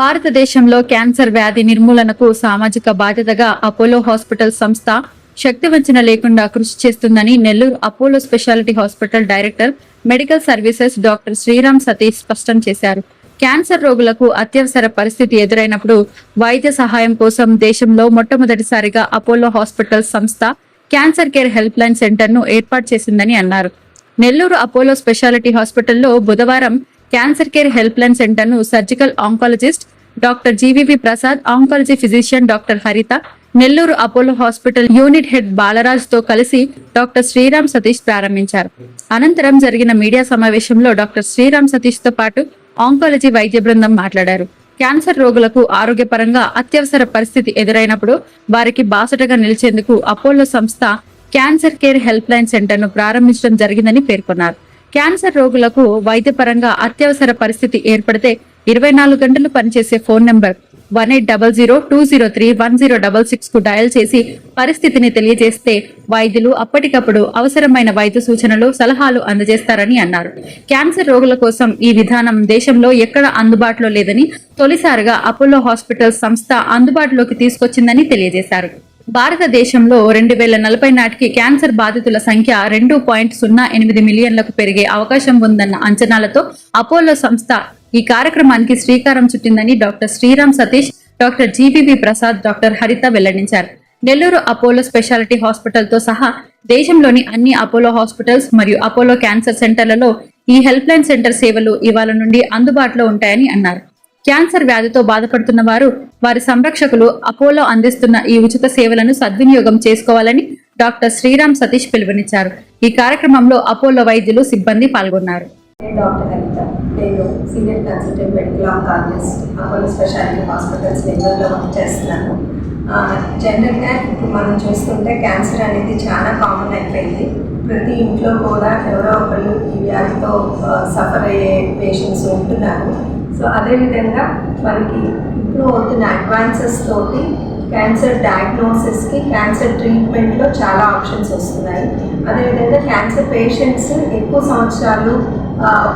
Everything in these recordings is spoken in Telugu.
భారతదేశంలో క్యాన్సర్ వ్యాధి నిర్మూలనకు సామాజిక బాధ్యతగా అపోలో హాస్పిటల్ సంస్థ శక్తివంచన లేకుండా కృషి చేస్తుందని Nellore Apollo speciality hospital director medical services doctor Sriram Satish స్పష్టం చేశారు. క్యాన్సర్ రోగులకు అత్యవసర పరిస్థితి ఎదురైనప్పుడు వైద్య సహాయం కోసం దేశంలో మొట్టమొదటిసారిగా అపోలో హాస్పిటల్ సంస్థ క్యాన్సర్ కేర్ హెల్ప్ లైన్ సెంటర్ను ఏర్పాటు చేసిందని అన్నారు. నెల్లూరు అపోలో స్పెషాలిటీ హాస్పిటల్లో బుధవారం క్యాన్సర్ కేర్ హెల్ప్ లైన్ సెంటర్ను surgical oncologist doctor GVV Prasad oncology physician doctor Haritha Nellore Apollo hospital unit head బాలరాజ్తో కలిసి డాక్టర్ శ్రీరామ్ సతీష్ ప్రారంభించారు. అనంతరం జరిగిన మీడియా సమావేశంలో డాక్టర్ శ్రీరామ్ సతీష్తో పాటు ఆంకాలజీ వైద్య బృందం మాట్లాడారు. క్యాన్సర్ రోగులకు ఆరోగ్యపరంగా అత్యవసర పరిస్థితి ఎదురైనప్పుడు వారికి బాసటగా నిలిచేందుకు అపోలో సంస్థ క్యాన్సర్ కేర్ హెల్ప్ లైన్ సెంటర్ను ప్రారంభించడం జరిగిందని పేర్కొన్నారు. క్యాన్సర్ రోగులకు వైద్యపరంగా అత్యవసర పరిస్థితి ఏర్పడితే ఇరవై నాలుగు గంటలు పనిచేసే phone number one eight double zero two zero three one zero double సిక్స్కు dial చేసి పరిస్థితిని తెలియజేస్తే వైద్యులు అప్పటికప్పుడు అవసరమైన వైద్య సూచనలు సలహాలు అందజేస్తారని అన్నారు. క్యాన్సర్ రోగుల కోసం ఈ విధానం దేశంలో ఎక్కడ అందుబాటులో లేదని తొలిసారిగా అపోలో హాస్పిటల్ సంస్థ అందుబాటులోకి తీసుకొచ్చిందని తెలియజేశారు. భారతదేశంలో రెండు వేల నలభై నాటికి క్యాన్సర్ బాధితుల సంఖ్య రెండు పాయింట్ సున్నా ఎనిమిది మిలియన్లకు పెరిగే అవకాశం ఉందన్న అంచనాలతో అపోలో సంస్థ ఈ కార్యక్రమానికి శ్రీకారం చుట్టిందని doctor Sriram Satish doctor GBB Prasad doctor Haritha వెల్లడించారు. నెల్లూరు అపోలో స్పెషాలిటీ హాస్పిటల్తో సహా దేశంలోని అన్ని అపోలో హాస్పిటల్స్ మరియు అపోలో క్యాన్సర్ సెంటర్లలో ఈ హెల్ప్ లైన్ సెంటర్ సేవలు ఇవాళ నుండి అందుబాటులో ఉంటాయని అన్నారు. క్యాన్సర్ వ్యాధితో బాధపడుతున్న వారు వారి సంరక్షకులు అపోలో అందిస్తున్న ఈ ఉచిత సేవలను సద్వినియోగం చేసుకోవాలని డాక్టర్ శ్రీరామ్ సతీష్ పిలుపునిచ్చారు. ఈ కార్యక్రమంలో అపోలో వైద్యులు సిబ్బంది పాల్గొన్నారు. నేను senior consultant medical oncologist Apollo speciality hospitals బెంగళూరులో వర్క్ చేస్తున్నాను. జనరల్గా ఇప్పుడు మనం చూస్తుంటే క్యాన్సర్ అనేది చాలా కామన్ అయిపోయింది. ప్రతి ఇంట్లో కూడా ఎవరో ఒకళ్ళు ఈ వ్యాధితో సఫర్ అయ్యే పేషెంట్స్ ఉంటున్నారు. సో అదేవిధంగా మనకి ఇప్పుడు అవుతున్న అడ్వాన్సెస్ తోటి క్యాన్సర్ డయాగ్నోసిస్కి క్యాన్సర్ ట్రీట్మెంట్లో చాలా ఆప్షన్స్ వస్తున్నాయి. అదేవిధంగా క్యాన్సర్ పేషెంట్స్ ఎక్కువ సంవత్సరాలు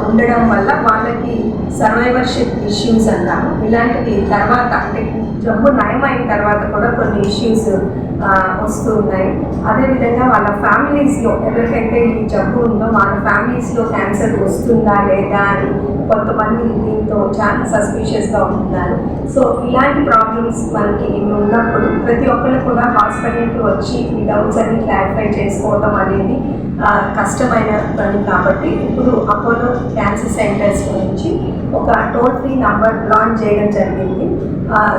ఉండడం వల్ల వాళ్ళకి సర్వైవర్షిప్ ఇష్యూస్ అన్నాము ఇలాంటివి తర్వాత అంటే జబ్బు నయమైన తర్వాత కూడా కొన్ని ఇష్యూస్ వస్తూ ఉన్నాయి. అదేవిధంగా వాళ్ళ ఫ్యామిలీస్లో ఎవరికైతే ఈ జబ్బు ఉందో వాళ్ళ ఫ్యామిలీస్లో క్యాన్సర్ వస్తుందా లేదా అని కొంతమంది దీంతో చాలా సస్పీషియస్గా ఉంటున్నారు. సో ఇలాంటి ప్రాబ్లమ్స్ మనకి ఇన్ని ఉన్నప్పుడు ప్రతి ఒక్కరు కూడా హాస్పిటల్కి వచ్చి ఈ డౌట్స్ అన్ని క్లారిఫై చేసుకోవడం అనేది కష్టమైన పని కాబట్టి ఇప్పుడు అపోలో క్యాన్సర్ సెంటర్స్ గురించి ఒక టోల్ ఫ్రీ నంబర్ లాంచ్ చేయడం జరిగింది.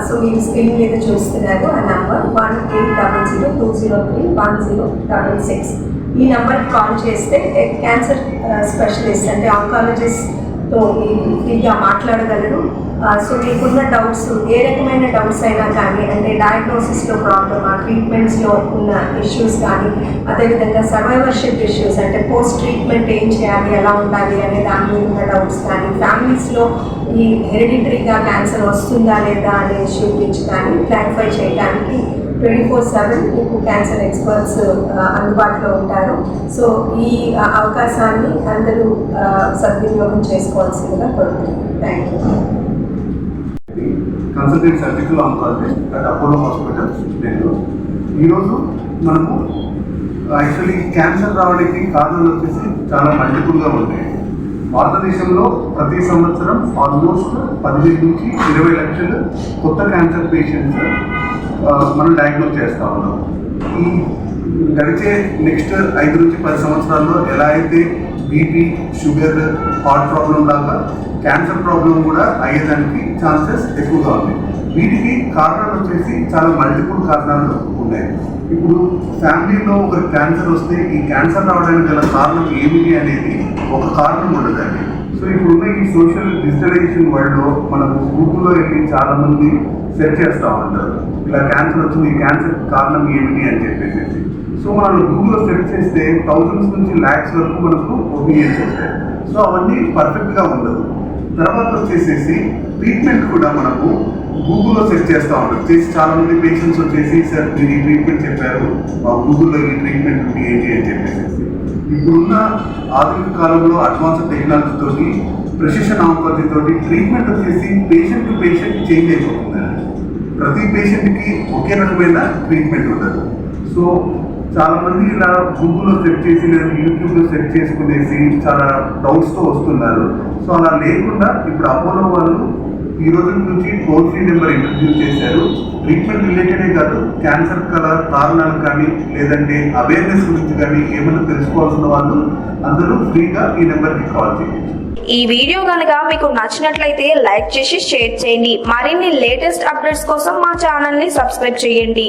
సో మీరు స్క్రీన్ మీద చూస్తున్నారు ఆ number one eight double zero two zero three one zero double six. ఈ నెంబర్కి కాల్ చేస్తే క్యాన్సర్ స్పెషలిస్ట్ అంటే ఆంకాలజిస్ట్తో ఫ్రీగా మాట్లాడగలరు. సో మీకున్న డౌట్స్ ఏ రకమైన డౌట్స్ అయినా కానీ అంటే డయాగ్నోసిస్లో ప్రాబ్లమ్ ఆ ట్రీట్మెంట్స్లో ఉన్న ఇష్యూస్ కానీ అదేవిధంగా సర్వైవర్షిప్ ఇష్యూస్ అంటే పోస్ట్ ట్రీట్మెంట్ ఏం చేయాలి ఎలా ఉండాలి అనే దాని మీద ఉన్న డౌట్స్ కానీ ఫ్యామిలీస్లో ఈ హెరిడిటరీగా క్యాన్సర్ వస్తుందా లేదా అనే ఇష్యూ గురించి కానీ క్లారిఫై చేయడానికి ట్వంటీ ఫోర్ సెవెన్ మీకు క్యాన్సర్ ఎక్స్పర్ట్స్ అందుబాటులో ఉంటారు. సో ఈ అవకాశాన్ని అందరూ సద్వినియోగం చేసుకోవాల్సిందిగా కోరుతున్నాను థ్యాంక్ యూ కన్సల్టెంట్ సర్జికల్ అమ్ముతుంది అట్ అపోలో హాస్పిటల్ నెల్లూరు ఈరోజు మనము యాక్చువల్లీ క్యాన్సర్ రావడానికి కారణాలు వచ్చేసి చాలా మల్టిపుల్గా ఉంటాయి. భారతదేశంలో ప్రతి సంవత్సరం ఆల్మోస్ట్ పదిహేను నుంచి ఇరవై లక్షలు కొత్త క్యాన్సర్ పేషెంట్స్ uh, మనం డయాగ్నోస్ చేస్తా ఉన్నాం. ఈ గడిచే నెక్స్ట్ ఐదు నుంచి పది సంవత్సరాల్లో ఎలా అయితే బీపీ షుగర్ హార్ట్ ప్రాబ్లం లాగా క్యాన్సర్ ప్రాబ్లం కూడా అయ్యేదానికి ఛాన్సెస్ ఎక్కువగా ఉన్నాయి. వీటికి కారణాలు వచ్చేసి చాలా మల్టిపుల్ కారణాలు. ఉన్నాయి. ఇప్పుడు ఫ్యామిలీలో ఒకరికి క్యాన్సర్ వస్తే ఈ క్యాన్సర్ రావడానికి గల కారణం ఏమిటి అనేది ఒక కారణం ఉండదండి. సో ఇప్పుడున్న ఈ సోషల్ డిజిటలైజేషన్ వరల్డ్లో మనకు గూగుల్లో వెళ్ళి చాలామంది సెర్చ్ చేస్తూ ఉంటారు. ఇలా క్యాన్సర్ వచ్చింది ఈ క్యాన్సర్ కారణం ఏమిటి అని చెప్పేసి. సో మనం గూగుల్లో సెర్చ్ చేస్తే థౌజండ్స్ నుంచి ల్యాక్స్ వరకు మనకు ఒపీనియన్స్ వస్తాయి. సో అవన్నీ పర్ఫెక్ట్గా ఉండదు. తర్వాత వచ్చేసేసి ట్రీట్మెంట్ కూడా మనకు గూగుల్లో సెర్చ్ చేస్తూ ఉంటారు. చేసి చాలా మంది పేషెంట్స్ వచ్చేసి సార్ మీరు ఈ ట్రీట్మెంట్ చెప్పారు. మా గూగుల్లో ఈ ట్రీట్మెంట్ ఉంది ఏంటి అని చెప్పేసి. ఇప్పుడున్న ఆధునిక కాలంలో అడ్వాన్స్ టెక్నాలజీతో తోటి ప్రెసిషన్ ట్రీట్మెంట్ వచ్చేసి పేషెంట్ టు పేషెంట్ చేంజ్ అయిపోతుందండి ప్రతి పేషెంట్కి ఒకే రకమైన ట్రీట్మెంట్ ఉండదు సో చాలా మంది ఇలా గూగుల్లో సెర్చ్ చేసి లేదా యూట్యూబ్లో సెర్చ్ చేసుకునేసి చాలా డౌట్స్తో వస్తున్నారు. సో అలా లేకుండా ఇప్పుడు అపోలో వాళ్ళు ఈ రోజు నుంచి టోల్ ఫ్రీ నెంబర్ ఇంట్రడ్యూస్ చేశారు. ట్రీట్మెంట్ రిలేటెడే కాదు క్యాన్సర్ కల కారణాలు కానీ లేదంటే అవేర్నెస్ గురించి కానీ ఏమైనా తెలుసుకోవాల్సిన వాళ్ళు అందరూ ఫ్రీగా ఈ నెంబర్కి కాల్ చేయొచ్చు ఈ వీడియో కనుక మీకు నచ్చినట్లయితే లైక్ చేసి షేర్ చేయండి. మరిన్ని లేటెస్ట్ అప్డేట్స్ కోసం మా ఛానల్ని సబ్స్క్రైబ్ చేయండి.